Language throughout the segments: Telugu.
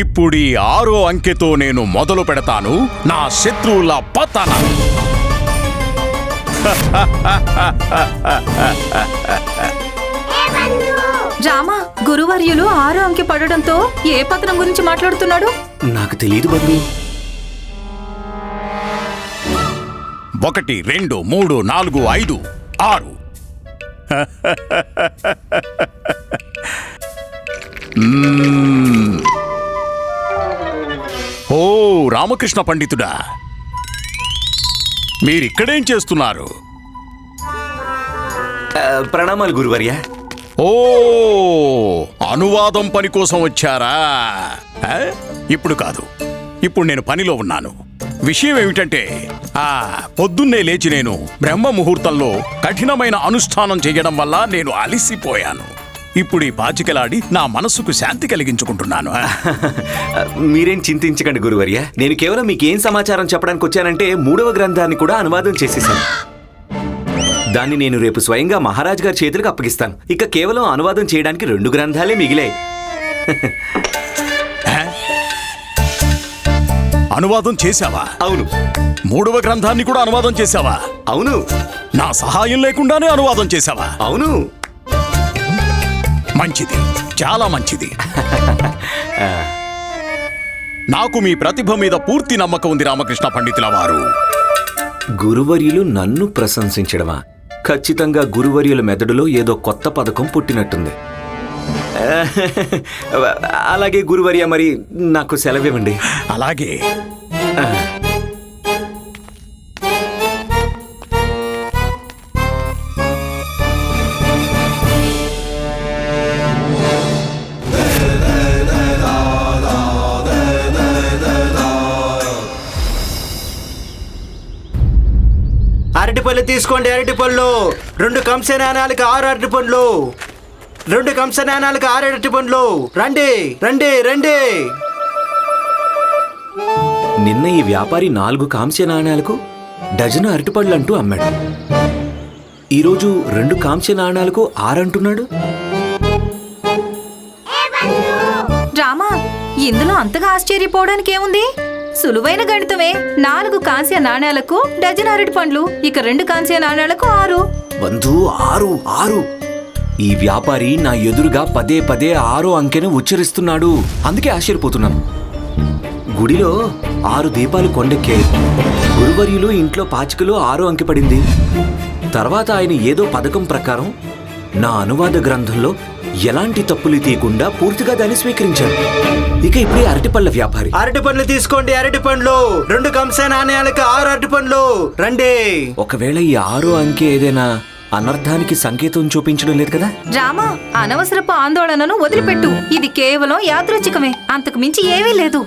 ఇప్పుడు ఈ ఆరో అంకెతో నేను మొదలు పెడతాను. నా శత్రువుల పతన. రామా గురువర్యులు ఆరో అంకె పడడంతో ఏ పత్రం గురించి మాట్లాడుతున్నాడు? నాకు తెలియదు బంధు ఒకటి రెండు మూడు నాలుగు ఐదు ఆరు. మ్మ్. ఓ రామకృష్ణ పండితుడా. మీరిక్కడేం చేస్తున్నారు? ప్రణామాలు గురువర్య. ఓ అనువాదం పని కోసం వచ్చారా? ఇప్పుడు కాదు. ఇప్పుడు నేను పనిలో ఉన్నాను. విషయం ఏమిటంటే ఆ పొద్దున్నే లేచి నేను బ్రహ్మ ముహూర్తంలో కఠినమైన అనుష్ఠానం చేయడం వల్ల నేను అలిసిపోయాను. ఇప్పుడు ఈ పాచికలాడి నా మనస్సుకు శాంతి కలిగించుకుంటున్నాను? మీరేం చింతించకండి గురువర్య. నేను కేవలం మీకు సమాచారం చెప్పడానికి వచ్చానంటే మూడవ గ్రంథాన్ని కూడా అనువాదం చేసేసాను దాన్ని నేను రేపు స్వయంగా మహారాజ్ గారి చేతులకు అప్పగిస్తాను. ఇక కేవలం అనువాదం చేయడానికి రెండు గ్రంథాలే మిగిలాయి. అనువాదం చేశావా? అవును. మూడవ గ్రంథాన్ని కూడా అనువాదం చేశావా? అవును. నా సహాయం లేకుండానే అనువాదం చేశావా? అవును. మంచిది. చాలా మంచిది. నాకు మీ ప్రతిభ మీద పూర్తి నమ్మకం ఉంది రామకృష్ణ పండితుల వారు గురువర్యులు నన్ను ప్రశంసించడమా? ఖచ్చితంగా గురువర్యుల మెదడులో ఏదో కొత్త పథకం పుట్టినట్టుంది. అలాగే గురువర్య మరి నాకు సెలవివ్వండి. అలాగే. తీసుకోండి అరటిపళ్ళు రెండు కంస నాణాలకు ఆరు అరటి పండ్లు. రెండు కంస నాణాలకు ఆరు అరటి పండ్లు. రండి రండి రండి. నిన్న ఈ వ్యాపారి నాలుగు కాంస్య నాణాలకు డజను అరటిపళ్ళు అంటూ అమ్మాడు. ఈరోజు రెండు కాంస్య నాణాలకు ఆరంటున్నాడు రామా ఇందులో అంతగా ఆశ్చర్యపోవడానికి ఏముంది సులువైన గణితమే. నాలుగు కాంస్య నాణేలకు డజన్ అరటి పండ్లు ఇక రెండు కాంస్య నాణేలకు ఆరు. బంధు ఆరు ఆరు. ఈ వ్యాపారి నా ఎదురుగా పదే పదే ఆరో అంకెను ఉచ్చరిస్తున్నాడు. అందుకే ఆశ్చర్యపోతున్నాను. గుడిలో ఆరు దీపాలు కొండెక్కాయి గురువర్యులు ఇంట్లో పాచికలో ఆరో అంకె పడింది. తర్వాత ఆయన ఏదో పథకం ప్రకారం నా అనువాద గ్రంథంలో ఎలాంటి తప్పులు తీయకుండా పూర్తిగా దాన్ని స్వీకరించారు. ఇక ఇప్పుడే అరటిపళ్ళ వ్యాపారి. అరటి పండ్లు తీసుకోండి అరటి పండ్లు. రెండు కంస నాణ్యాలకు ఆరు అరటి పండ్లు. రండి. ఒకవేళ ఈ ఆరో అంకె ఏదైనా అనర్థానికి సంకేతం చూపించడం లేదు కదా? రామా అనవసరపు ఆందోళనను వదిలిపెట్టు. ఇది కేవలం యాదృచ్ఛికమే. అంతకు మించి ఏమీ లేదు.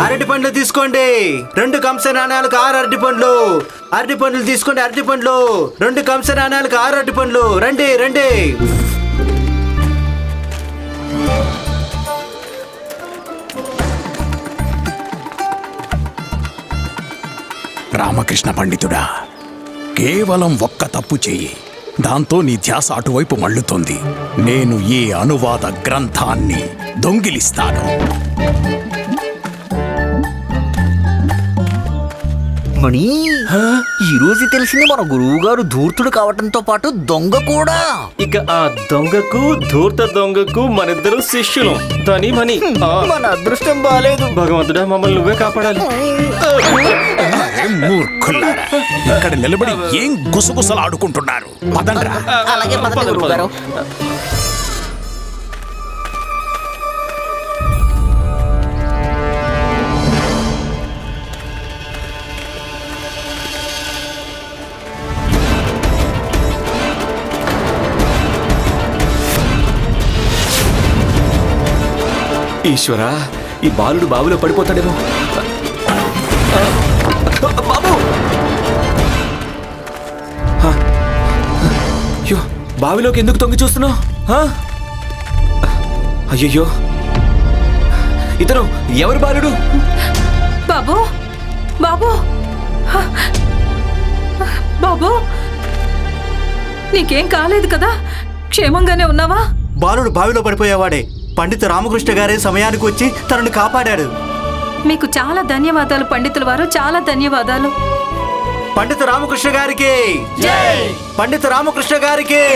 అరటి పండ్లు తీసుకోండి. రెండు కంస నాణ్యాలకు ఆరు అరటి పండ్లు. అరటి పండ్లు తీసుకోండి అరటి పండ్లు. రెండు కంస నాణ్యాలకు ఆరు అరటి పండ్లు. రండి రండి. రామకృష్ణ పండితుడా కేవలం ఒక్క తప్పు చెయ్యి. దాంతో నీ ధ్యాస అటువైపు మళ్ళుతుంది. నేను ఈ అనువాద గ్రంథాన్ని దొంగిలిస్తాను. మణి ఈ రోజు తెలిసింది మన గురువు గారు ధూర్తుడు కావటంతో పాటు దొంగ కూడా. ఇక ఆ దొంగకు ధూర్త దొంగకు మనిద్దరు శిష్యులు. ధని మని ఆ, మన అదృష్టం బాలేదు. భగవంతుడా మమ్మల్ని నువ్వే కాపాడాలి. అరే మూర్ఖుల్లారా ఇక్కడ నిలబడి ఏం గుసగుసలు ఆడుకుంటున్నారు పదండ్రా. అలాగే పదండి గురువు గారు. ఈశ్వరా ఈ బాలుడు బావిలో పడిపోతాడేమో. బావిలోకి ఎందుకు తొంగి చూస్తున్నావు? అయ్యయ్యో. ఇతను ఎవరి బాలుడు? బాబు? బాబు? హ! బాబు? నీకేం కాలేదు కదా? క్షేమంగానే ఉన్నావా? బాలుడు బావిలో పడిపోయేవాడే. పండిత రామకృష్ణ గారే సమయానికి వచ్చి తనను కాపాడాడు. మీకు చాలా ధన్యవాదాలు పండితుల వారు. చాలా ధన్యవాదాలు. పండిత రామకృష్ణ గారికి. పండిత రామకృష్ణ గారికి.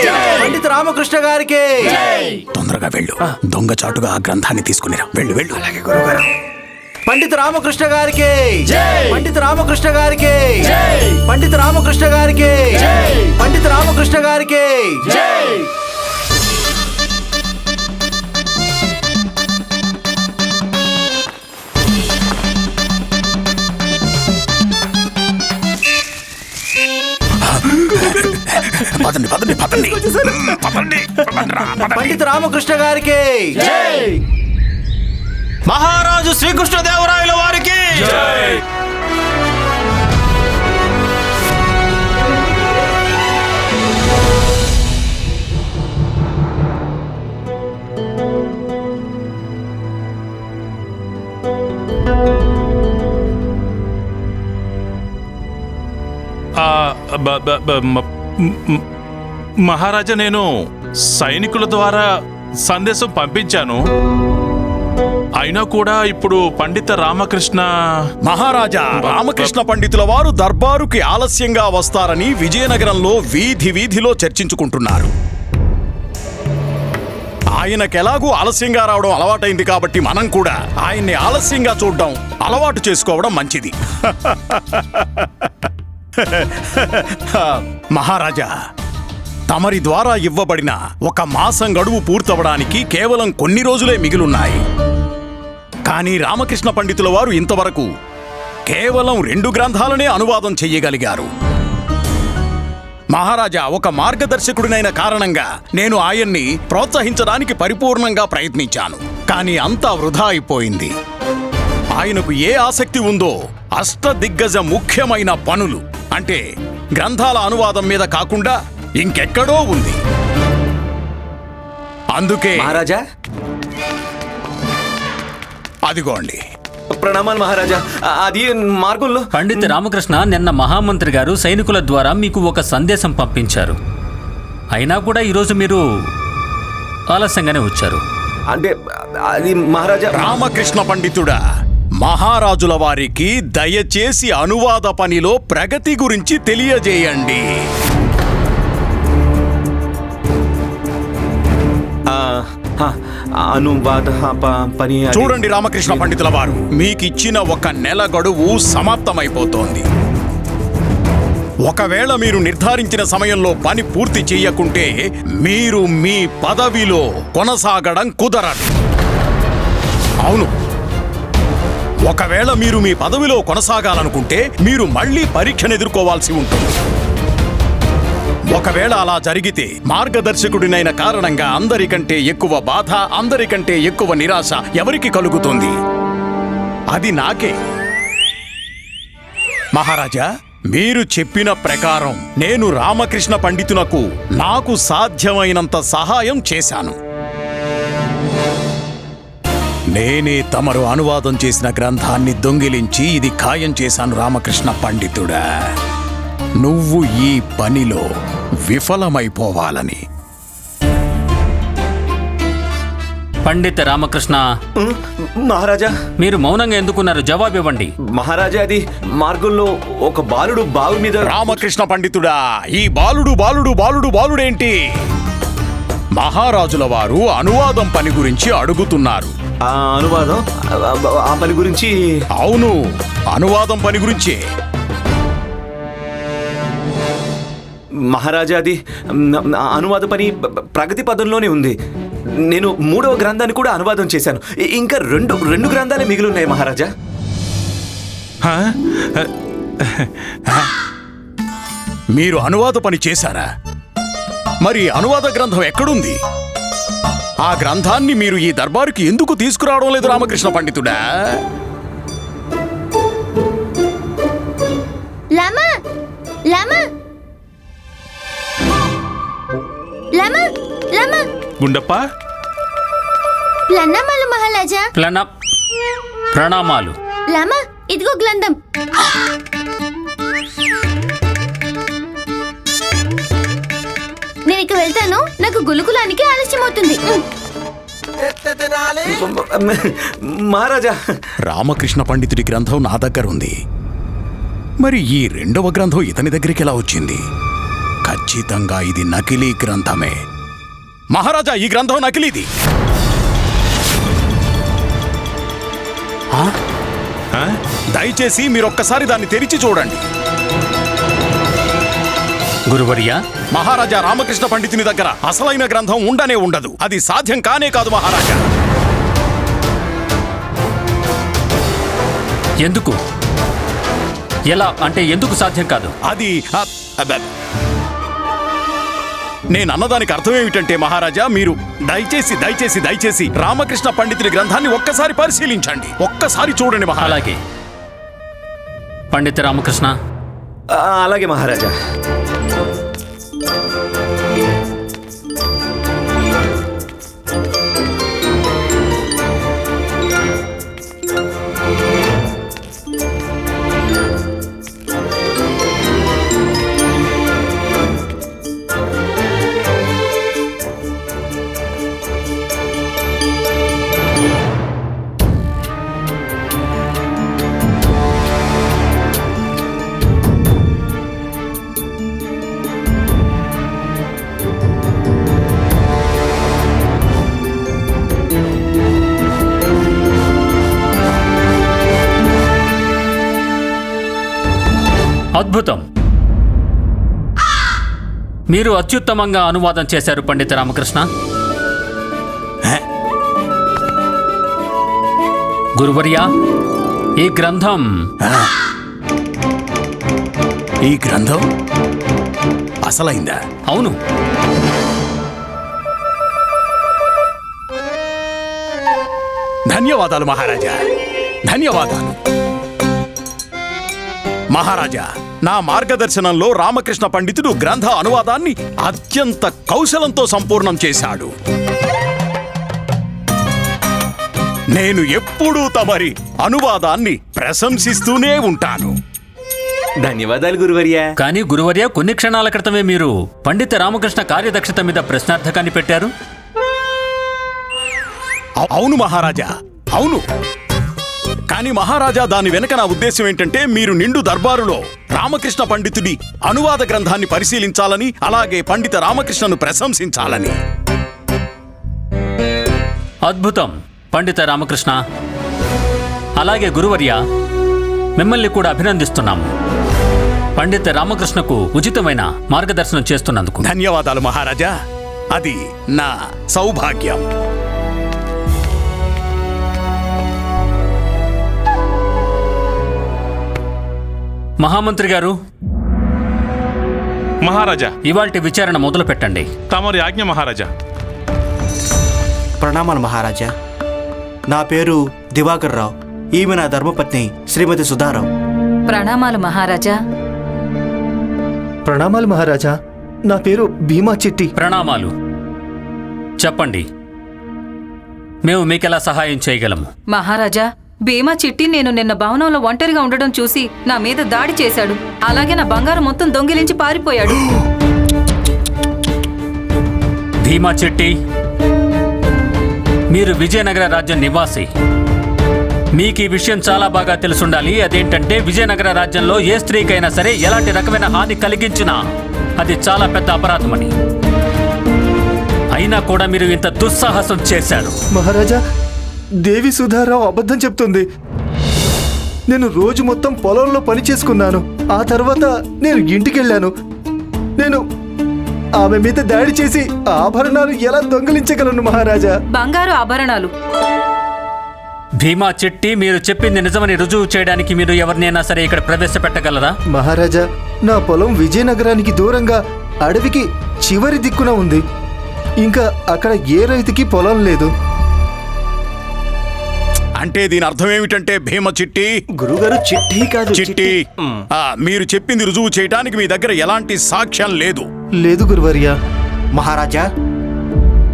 పండిత రామకృష్ణ గారికి. తొందరగా వెళ్ళు. దొంగచాటుగా ఆ గ్రంథాన్ని తీసుకునిరా వెళ్ళు వెళ్ళు. అలాగే పండిత రామకృష్ణ గారికి. పండిత రామకృష్ణ గారికి. పండిత రామకృష్ణ గారికి. పండిత రామకృష్ణ గారికి. పదండి పదండి పదండి. పదండి. పండిత రామకృష్ణ గారికి. మహారాజు శ్రీకృష్ణదేవరాయల వారికి. ఆ, బ- బ- బ- మ- మ్- మ్- మహారాజా నేను సైనికుల ద్వారా సందేశం పంపించాను. అయినా కూడా ఇప్పుడు పండిత రామకృష్ణ మహారాజా రామకృష్ణ పండితుల వారు దర్బారుకి ఆలస్యంగా వస్తారని విజయనగరంలో వీధి వీధిలో చర్చించుకుంటున్నారు. ఆయనకెలాగూ ఆలస్యంగా రావడం అలవాటైంది కాబట్టి మనం కూడా ఆయన్ని ఆలస్యంగా చూడడం అలవాటు చేసుకోవడం మంచిది. మహారాజా తమరి ద్వారా ఇవ్వబడిన ఒక మాసం గడువు పూర్తవడానికి కేవలం కొన్ని రోజులే మిగిలున్నాయి. కానీ రామకృష్ణ పండితుల వారు ఇంతవరకు కేవలం రెండు గ్రంథాలనే అనువాదం చెయ్యగలిగారు. మహారాజా ఒక మార్గదర్శకుడినైన కారణంగా నేను ఆయన్ని ప్రోత్సహించడానికి పరిపూర్ణంగా ప్రయత్నించాను. కానీ అంతా వృధా అయిపోయింది. ఆయనకు ఏ ఆసక్తి ఉందో అష్టదిగ్గజ ముఖ్యమైన పనులు అంటే గ్రంథాల అనువాదం మీద కాకుండా ఇంకెక్కడో ఉంది. అందుకే మహారాజా? అదిగోండి. ప్రణామాలు మహారాజా. అది మార్గంలో? పండిత రామకృష్ణ నిన్న మహామంత్రి గారు సైనికుల ద్వారా మీకు ఒక సందేశం పంపించారు. అయినా కూడా ఈరోజు మీరు ఆలస్యంగానే వచ్చారు. అంటే అది మహారాజా రామకృష్ణ పండితుడా మహారాజుల వారికి దయచేసి అనువాద పనిలో ప్రగతి గురించి తెలియజేయండి. అనువాద ప- పని చూడండి రామకృష్ణ పండితుల వారు మీకిచ్చిన ఒక నెల గడువు సమాప్తమైపోతోంది. ఒకవేళ మీరు నిర్ధారించిన సమయంలో పని పూర్తి చేయకుంటే మీరు మీ పదవిలో కొనసాగడం కుదరదు. అవును. ఒకవేళ మీరు మీ పదవిలో కొనసాగాలనుకుంటే మీరు మళ్ళీ పరీక్షను ఎదుర్కోవాల్సి ఉంటుంది. ఒకవేళ అలా జరిగితే మార్గదర్శకుడినైన కారణంగా అందరికంటే ఎక్కువ బాధ అందరికంటే ఎక్కువ నిరాశ ఎవరికి కలుగుతుంది? అది నాకే. మహారాజా మీరు చెప్పిన ప్రకారం నేను రామకృష్ణ పండితునకు నాకు సాధ్యమైనంత సహాయం చేశాను. నేనే తమరు అనువాదం చేసిన గ్రంథాన్ని దొంగిలించి ఇది ఖాయం చేశాను రామకృష్ణ పండితుడా. నువ్వు ఈ పనిలో విఫలమైపోవాలని. పండిత రామకృష్ణ మహారాజా. మీరు మౌనంగా ఎందుకున్నారు? జవాబు ఇవ్వండి. మహారాజా అది మార్గంలో ఒక బాలుడు బావి మీద రామకృష్ణ పండితుడా ఈ బాలుడు బాలుడు బాలుడు బాలుడేంటి? మహారాజుల వారు అనువాదం పని గురించి అడుగుతున్నారు. ఆ అనువాదం ఆ పని గురించి అవును అనువాదం పని గురించే. మహారాజా అది న- ఆ అనువాద పని ప్రగతి పదంలోనే ఉంది. నేను మూడవ గ్రంథాన్ని కూడా అనువాదం చేశాను. ఇంకా రెండు రెండు గ్రంథాలే మిగిలి ఉన్నాయి మహారాజా హా? మీరు అనువాద పని చేశారా? మరి అనువాద గ్రంథం ఎక్కడుంది? ఆ గ్రంథాన్ని మీరు ఈ దర్బారుకి ఎందుకు తీసుకురావడం లేదు రామకృష్ణ పండితుడా? లమా లమా గుండప్ప? ప్రణామాలు మహారాజా. ప్లన ప్రణామాలు. లమా ఇదిగో గ్రంథం. నేను ఇక వెళ్తాను. నాకు గులుకులానికి ఆలస్యం అవుతుంది మహారాజా. రామకృష్ణ పండితుడి గ్రంథం నా దగ్గర ఉంది. మరి ఈ రెండవ గ్రంథం ఇతని దగ్గరికి ఎలా వచ్చింది? ఖచ్చితంగా ఇది నకిలీ గ్రంథమే. మహారాజా ఈ గ్రంథం నకిలీది? దయచేసి మీరొక్కసారి దాన్ని తెరిచి చూడండి. గురువర్యా? మహారాజా రామకృష్ణ పండితుని దగ్గర అసలైన గ్రంథం ఉండనే ఉండదు. అది సాధ్యం కానే కాదు మహారాజా. ఎందుకు? ఎలా? అంటే ఎందుకు సాధ్యం కాదు? అది. నేను అన్నదానికి అర్థం ఏమిటంటే మహారాజా మీరు దయచేసి దయచేసి దయచేసి రామకృష్ణ పండితుడి గ్రంథాన్ని ఒక్కసారి పరిశీలించండి. ఒక్కసారి చూడండి మహారాజా. అలాగే. పండిత రామకృష్ణ. అలాగే మహారాజా. మీరు అత్యుత్తమంగా అనువాదం చేశారు పండిత రామకృష్ణ. హే? గురువర్యా ఈ గ్రంథం ఈ గ్రంథం అసలైందా? అవును. ధన్యవాదాలు మహారాజా. ధన్యవాదాలు. మహారాజా నా మార్గదర్శనంలో రామకృష్ణ పండితుడు గ్రంథ అనువాదాన్ని అత్యంత కౌశలంతో సంపూర్ణం చేశాడు. నేను ఎప్పుడూ తమరి అనువాదాన్ని ప్రశంసిస్తూనే ఉంటాను. ధన్యవాదాలు గురువర్యా. కానీ గురువర్య కొన్ని క్షణాల క్రితమే మీరు పండిత రామకృష్ణ కార్యదక్షత మీద ప్రశ్నార్థకాన్ని పెట్టారు? అవు- అవును మహారాజా అవును. కానీ మహారాజా దాని వెనక నా ఉద్దేశం ఏంటంటే మీరు నిండు దర్బారులో రామకృష్ణ పండితుడి అనువాద గ్రంథాన్ని పరిశీలించాలని అలాగే పండిత రామకృష్ణను ప్రశంసించాలని. అద్భుతం. పండిత రామకృష్ణ అలాగే గురువర్య మిమ్మల్ని కూడా అభినందిస్తున్నాము. పండిత రామకృష్ణకు ఉచితమైన మార్గదర్శనం చేస్తున్నందుకు. ధన్యవాదాలు మహారాజా. అది నా సౌభాగ్యం. మహామంత్రి గారు మహారాజా. ఇవాల్టి విచారణ మొదలు పెట్టండి తమరి ఆజ్ఞ మహారాజా. ప్రణామాలు మహారాజా. నా పేరు దివాకర్ రావు. ఈమె నా ధర్మపత్ని శ్రీమతి సుధారావు. ప్రణామాలు మహారాజా. ప్రణామాలు మహారాజా. నా పేరు భీమా చిట్టి. ప్రణామాలు. చెప్పండి. మేము మీకెలా సహాయం చేయగలము? మహారాజా భీమా చిట్టి నేను నిన్న భవనంలో ఒంటరిగా ఉండడం చూసి నా మీద దాడి చేశాడు. అలాగే నా బంగారం మొత్తం దొంగిలించి పారిపోయాడు. భీమా చెట్టి మీరు విజయనగర రాజ్యం నివాసి. మీకు ఈ విషయం చాలా బాగా తెలుసుండాలి. అదేంటంటే విజయనగర రాజ్యంలో ఏ స్త్రీకైనా సరే ఎలాంటి రకమైన హాని కలిగించినా అది చాలా పెద్ద అపరాధమని. అయినా కూడా మీరు ఇంత దుస్సాహసం చేశారు మహారాజా దేవి సుధారావు అబద్ధం చెప్తుంది. నేను రోజు మొత్తం పొలంలో పని చేసుకున్నాను. ఆ తర్వాత నేను ఇంటికి వెళ్ళాను నేను ఆమె మీద దాడి చేసి ఆభరణాలు ఎలా దొంగిలించగలను మహారాజా? బంగారు ఆభరణాలు. భీమా చెట్టి మీరు చెప్పింది నిజమని రుజువు చేయడానికి మీరు ఎవరినైనా సరే ఇక్కడ ప్రవేశపెట్టగలరా? మహారాజా నా పొలం విజయనగరానికి దూరంగా అడవికి చివరి దిక్కున ఉంది. ఇంకా అక్కడ ఏ రైతుకి పొలం లేదు. అంటే దీని అర్థం ఏమిటంటే భీమ చిట్టి? గురుగారు చిట్టి కాదు చిట్టి. ఆ, మీరు చెప్పింది రుజువు చేయడానికి మీ దగ్గర ఎలాంటి సాక్ష్యం లేదు. లేదు గురువర్యా. మహారాజా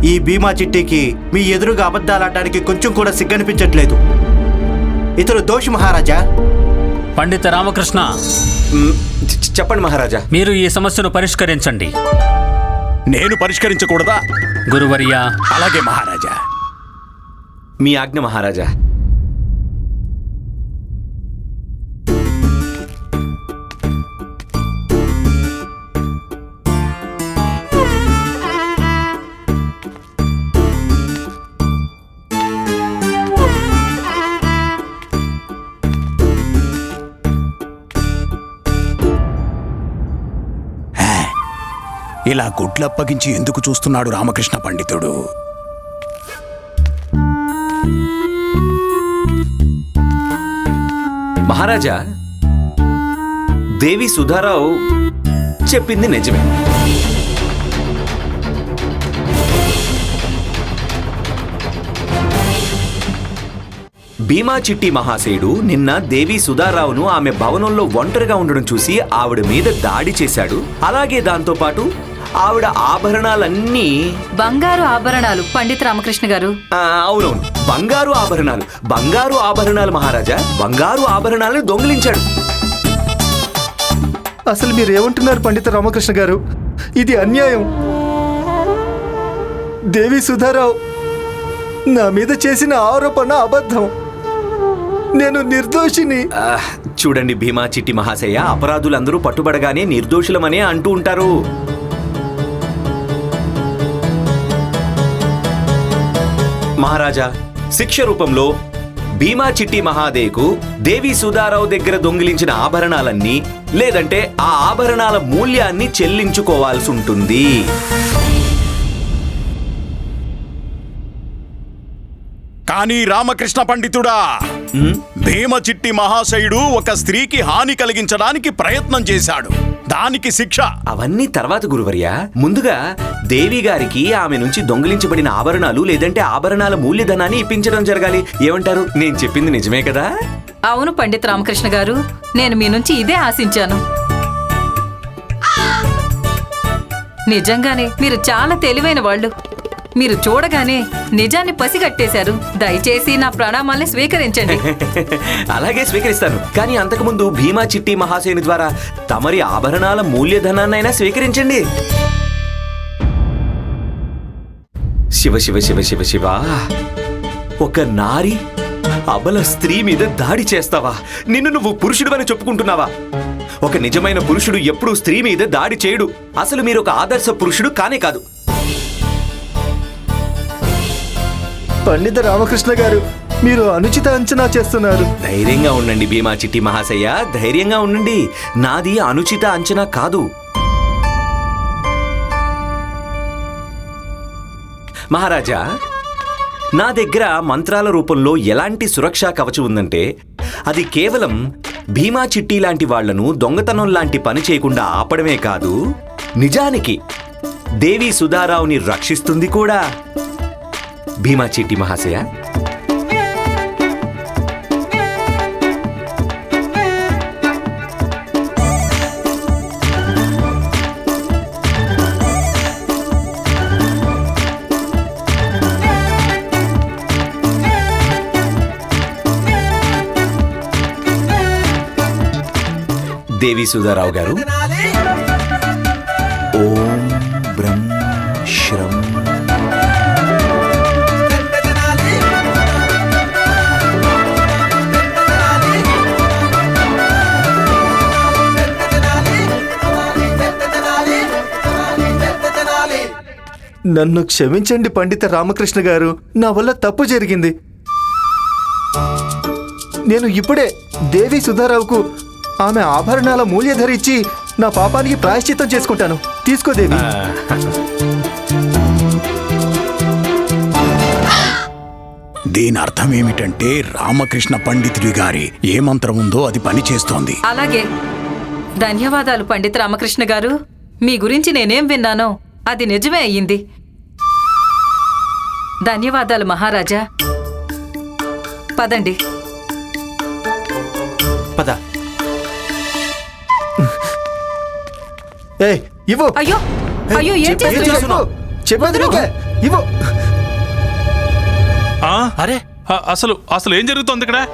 ఈ బీమా చిట్టికి మీ ఎదురుగా అబద్ధాలు ఆడడానికి కొంచెం కూడా సిగ్గనిపించట్లేదు. ఇతడు దోషి మహారాజా. పండిత రామకృష్ణ. చెప్పండి మహారాజా. మీరు ఈ సమస్యను పరిష్కరించండి. నేను పరిష్కరించకూడదా? గురువర్యా. అలాగే మహారాజా. మీ ఆజ్ఞ మహారాజా. ఇలా గుడ్లప్పగించి ఎందుకు చూస్తున్నాడు రామకృష్ణ పండితుడు? మహారాజా దేవి సుధారావు చెప్పింది నిజమే. భీమా చిట్టి మహాశయుడు నిన్న దేవి సుధారావును ఆమె భవనంలో ఒంటరిగా ఉండడం చూసి ఆవిడ మీద దాడి చేశాడు. అలాగే దాంతో పాటు ఆవిడ ఆభరణాలన్నీ బంగారు ఆభరణాలు పండిత్ రామకృష్ణ గారు. ఆ, అవునవును. బంగారు ఆభరణాలు. బంగారు ఆభరణాలు మహారాజా. బంగారు ఆభరణాలను దొంగిలించాడు. అసలు మీరు ఏమంటున్నారు పండిత రామకృష్ణ గారు? ఇది అన్యాయం. దేవి సుధారావు నా మీద చేసిన ఆరోపణ అబద్ధం. నేను నిర్దోషిని. చూడండి భీమా చిట్టి మహాశయ అపరాధులందరూ పట్టుబడగానే నిర్దోషులమనే అంటూ ఉంటారు. మహారాజా శిక్ష రూపంలో భీమా చిట్టి మహాదేకు దేవి సుధారావు దగ్గర దొంగిలించిన ఆభరణాలన్నీ లేదంటే ఆ ఆభరణాల మూల్యాన్ని చెల్లించుకోవాల్సి ఉంటుంది కానీ రామకృష్ణ పండితుడా! భీమ చిట్టి మహాశయుడు ఒక స్త్రీకి హాని కలిగించడానికి ప్రయత్నం చేశాడు. దానికి శిక్ష. అవన్నీ తర్వాత గురువర్య. ముందుగా దేవి గారికి ఆమె నుంచి దొంగిలించబడిన ఆభరణాలు లేదంటే ఆభరణాల మూల్యధనాన్ని ఇప్పించడం జరగాలి. ఏమంటారు? నేను చెప్పింది నిజమే కదా? అవును పండిత్ రామకృష్ణ గారు. నేను మీ నుంచి ఇదే ఆశించాను. నిజంగానే మీరు చాలా తెలివైన వాళ్ళు. మీరు చూడగానే నిజాన్ని పసిగట్టేశారు. దయచేసి నా ప్రణామాల్ని స్వీకరించండి. అలాగే స్వీకరిస్తాను. కానీ అంతకుముందు భీమా చిట్టి మహాసేని ద్వారా తమరి ఆభరణాల మూల్యధనాన్నైనా స్వీకరించండి. శివ శివ శివ శివ శివ. ఒక నారి అబల స్త్రీ మీద దాడి చేస్తావా? నిన్ను నువ్వు పురుషుడు చెప్పుకుంటున్నావా? ఒక నిజమైన పురుషుడు ఎప్పుడూ స్త్రీ మీద దాడి చేయడు. అసలు మీరు ఒక ఆదర్శ పురుషుడు కానే కాదు. పండిత రామకృష్ణ గారు మీరు అనుచిత అంచనా చేస్తున్నారు. ధైర్యంగా ఉండండి భీమా చిట్టి మహాశయ ధైర్యంగా ఉండండి. నాది అనుచిత అంచనా కాదు. మహారాజా నా దగ్గర మంత్రాల రూపంలో ఎలాంటి సురక్షా కవచం ఉందంటే అది కేవలం భీమా చిట్టి లాంటి వాళ్ళను దొంగతనం లాంటి పని చేయకుండా ఆపడమే కాదు నిజానికి దేవి సుధారావుని రక్షిస్తుంది కూడా. భీమా చిట్టి మహాశయ. దేవి సుధారావు గారు. నన్ను క్షమించండి పండిత రామకృష్ణ గారు. నా వల్ల తప్పు జరిగింది. నేను ఇప్పుడే దేవి సుధారావుకు ఆమె ఆభరణాల మూల్యధర ఇచ్చి నా పాపానికి ప్రాయశ్చిత్తం చేసుకుంటాను. తీసుకో దేవి. దీని అర్థం ఏమిటంటే రామకృష్ణ పండితుడి గారి ఏ మంత్రం ఉందో అది పని చేస్తోంది. అలాగే. ధన్యవాదాలు పండిత్ రామకృష్ణ గారు. మీ గురించి నేనేం విన్నానో అది నిజమే అయ్యింది. ధన్యవాదాలు మహారాజా. పదండి. పద. ఏ ఇవ్వు. అయ్యో అయ్యో ఏం చేస్తున్నావు? చెప్పు. చెప్పేది నీకే. ఇవ్వు. ఆ? అరే అసలు అసలు ఏం జరుగుతోంది ఇక్కడ?